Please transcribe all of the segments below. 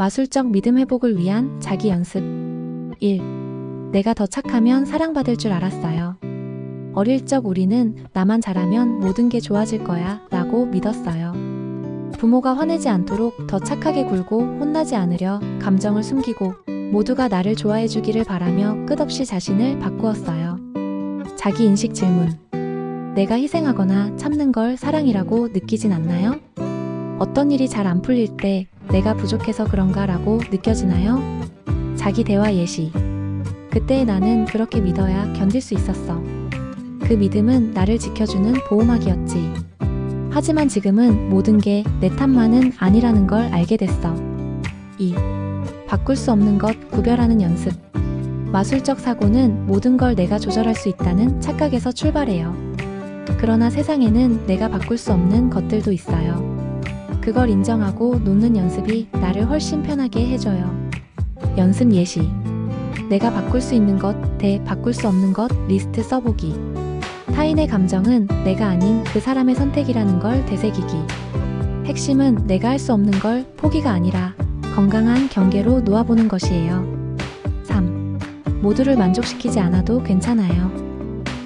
마술적 믿음 회복을 위한 자기 연습 1. 내가 더 착하면 사랑받을 줄 알았어요. 어릴 적 우리는 나만 잘하면 모든 게 좋아질 거야 라고 믿었어요. 부모가 화내지 않도록 더 착하게 굴고 혼나지 않으려 감정을 숨기고 모두가 나를 좋아해 주기를 바라며 끝없이 자신을 바꾸었어요. 자기 인식 질문. 내가 희생하거나 참는 걸 사랑이라고 느끼진 않나요? 어떤 일이 잘 안 풀릴 때 내가 부족해서 그런가 라고 느껴지나요? 자기 대화 예시. 그때의 나는 그렇게 믿어야 견딜 수 있었어. 그 믿음은 나를 지켜주는 보호막이었지. 하지만 지금은 모든 게 내 탓만은 아니라는 걸 알게 됐어. 2. 바꿀 수 없는 것 구별하는 연습. 마술적 사고는 모든 걸 내가 조절할 수 있다는 착각에서 출발해요. 그러나 세상에는 내가 바꿀 수 없는 것들도 있어요. 그걸 인정하고 놓는 연습이 나를 훨씬 편하게 해줘요. 연습 예시. 내가 바꿀 수 있는 것, 대 바꿀 수 없는 것 리스트 써보기. 타인의 감정은 내가 아닌 그 사람의 선택이라는 걸 되새기기. 핵심은 내가 할 수 없는 걸 포기가 아니라 건강한 경계로 놓아보는 것이에요. 3. 모두를 만족시키지 않아도 괜찮아요.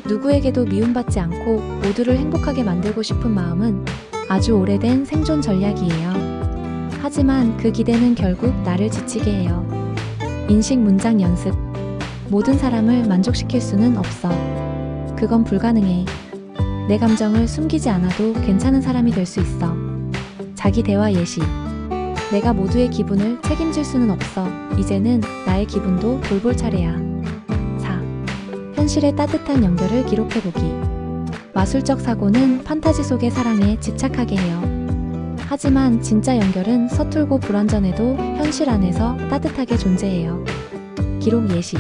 누구에게도 미움받지 않고 모두를 행복하게 만들고 싶은 마음은 아주 오래된 생존 전략이에요. 하지만 그 기대는 결국 나를 지치게 해요. 인식 문장 연습. 모든 사람을 만족시킬 수는 없어. 그건 불가능해. 내 감정을 숨기지 않아도 괜찮은 사람이 될 수 있어. 자기 대화 예시. 내가 모두의 기분을 책임질 수는 없어. 이제는 나의 기분도 돌볼 차례야. 4. 현실의 따뜻한 연결을 기록해보기. 마술적 사고는 판타지 속의 사랑에 집착하게 해요. 하지만 진짜 연결은 서툴고 불완전해도 현실 안에서 따뜻하게 존재해요. 기록 예시.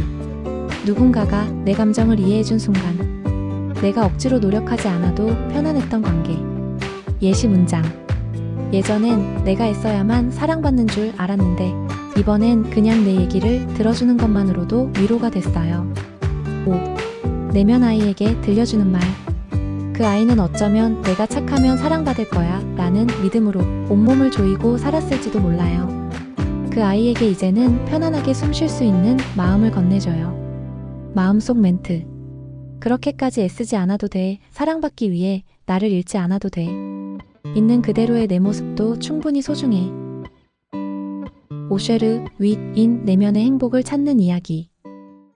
누군가가 내 감정을 이해해준 순간, 내가 억지로 노력하지 않아도 편안했던 관계. 예시 문장. 예전엔 내가 애써야만 사랑받는 줄 알았는데, 이번엔 그냥 내 얘기를 들어주는 것만으로도 위로가 됐어요. 5. 내면 아이에게 들려주는 말. 그 아이는 어쩌면 내가 착하면 사랑받을 거야 라는 믿음으로 온몸을 조이고 살았을지도 몰라요. 그 아이에게 이제는 편안하게 숨 쉴 수 있는 마음을 건네줘요. 마음속 멘트. 그렇게까지 애쓰지 않아도 돼. 사랑받기 위해 나를 잃지 않아도 돼. 있는 그대로의 내 모습도 충분히 소중해. 오쉐르, 윗, 인, 내면의 행복을 찾는 이야기.